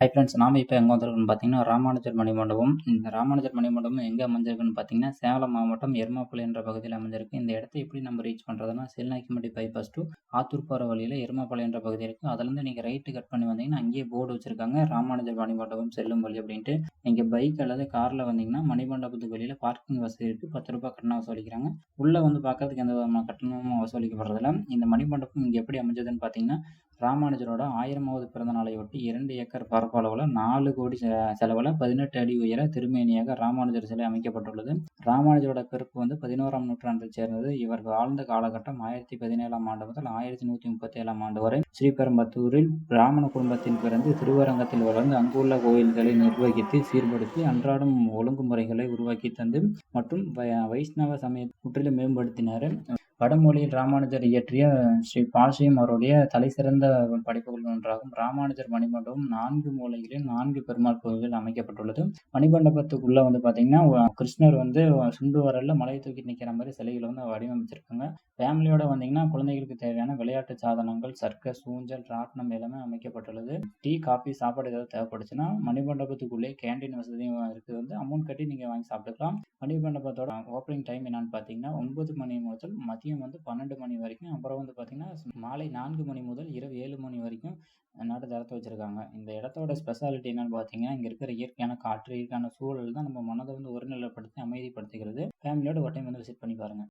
Hi friends நாம இப்போ எங்கே வந்திருக்குன்னு பார்த்தீங்கன்னா ராமானுஜர் மணிமண்டபம். இந்த ராமானுஜர் மணிமண்டபம் எங்கே அமைஞ்சிருக்குன்னு பார்த்தீங்கன்னா சேலம் மாவட்டம் எருமாப்பள்ளி என்ற பகுதியில் அமைஞ்சிருக்கு. இந்த இடத்த எப்படி நம்ம ரீச் பண்ணுறதுன்னா செல்நாய்க்குமட்டி பைபாஸ் டு ஆத்தூர் போகிற வழியில் எருமாப்பள்ளி என்ற பகுதி இருக்குது அதுலேருந்து நீங்கள் ரைட்டு கட் பண்ணி வந்தீங்கன்னா அங்கேயே போர்டு வச்சிருக்காங்க. ராமானுஜர் மணிமண்டபம் செல்லும் வழி அப்படின்ட்டு. நீங்கள் பைக் அல்லது காரில் வந்தீங்கன்னா மணிமண்டபத்துக்கு வெளியில் பார்க்கிங் வசதி இருக்குது பத்து ரூபாய் கட்டணம் வசூலிக்கிறாங்க. உள்ளே வந்து பார்க்கறதுக்கு எந்த விதமான கட்டணமும் வசூலிக்கப்படுறதில்ல. இந்த மணிமண்டபம் இங்கே எப்படி அமைஞ்சதுன்னு பார்த்தீங்கன்னா ராமானுஜரோட ஆயிரமாவது பிறந்த நாளையொட்டி இரண்டு ஏக்கர் பரப்பளவில் நாலு கோடி செ- செலவில் பதினெட்டு அடி உயர திருமேனியாக ராமானுஜர் சிலை அமைக்கப்பட்டுள்ளது. ராமானுஜரோட பிறப்பு வந்து பதினோராம் நூற்றாண்டில் சேர்ந்தது. இவர் வாழ்ந்த காலகட்டம் ஆயிரத்தி பதினேழாம் ஆண்டு முதல் ஆயிரத்தி நூற்றி முப்பத்தி ஏழாம் ஆண்டு வரை ஸ்ரீபெரும்பத்தூரில் பிராமண குடும்பத்தில் பிறந்து திருவரங்கத்தில் வளர்ந்து அங்குள்ள கோயில்களை நிர்வகித்து சீர்படுத்தி அன்றாடம் ஒழுங்குமுறைகளை உருவாக்கி தந்து மற்றும் வை- வைஷ்ணவ சமய முற்றிலும் மேம்படுத்தினார். வடமொழியில் ராமானுஜர் இயற்றிய ஸ்ரீ பாஷ்யம் அவருடைய தலைசிறந்த படைப்புகள் ஒன்றாகும். ராமானுஜர் மணிமண்டபம் நான்கு மூலைகளில் நான்கு பெருமாள் கோயில்கள் அமைக்கப்பட்டுள்ளது. மணிமண்டபத்துக்குள்ள வந்து பாத்தீங்கன்னா கிருஷ்ணர் வந்து சுண்டு வரல மலை தூக்கி நிற்கிற மாதிரி சிலைகளை வந்து வடிவமைச்சிருக்காங்க. ஃபேமிலியோட வந்தீங்கன்னா குழந்தைகளுக்கு தேவையான விளையாட்டு சாதனங்கள் சர்க்கஸ் ஊஞ்சல் ராட்டினம் எல்லாமே அமைக்கப்பட்டுள்ளது. டீ காஃபி சாப்பாடு ஏதாவது தேவைப்படுச்சுன்னா மணிமண்டபத்துக்குள்ளே கேண்டீன் வசதியும் இருக்குது வந்து அமௌண்ட் கட்டி நீங்கள் வாங்கி சாப்பிட்டுக்கலாம். மணிமண்டபத்தோட ஓப்பனிங் டைம் என்னன்னு பார்த்தீங்கன்னா ஒன்பது மணி முதல் மதியம் வந்து பன்னெண்டு மணி வரைக்கும். அப்புறம் வந்து பார்த்தீங்கன்னா மாலை நான்கு மணி முதல் இரவு ஏழு மணி வரைக்கும் நடு திறத்து வச்சிருக்காங்க. இந்த இடத்தோட ஸ்பெஷாலிட்டி என்னன்னு பார்த்தீங்கன்னா இங்கே இருக்கிற இயற்கையான காற்று இயற்கையான சூழல் தான் நம்ம மனதை வந்து ஒருநிலைப்படுத்தி அமைதிப்படுத்துகிறது ஃபேமிலியோட ஒரு டைம் வந்து விசிட் பண்ணி பாருங்க.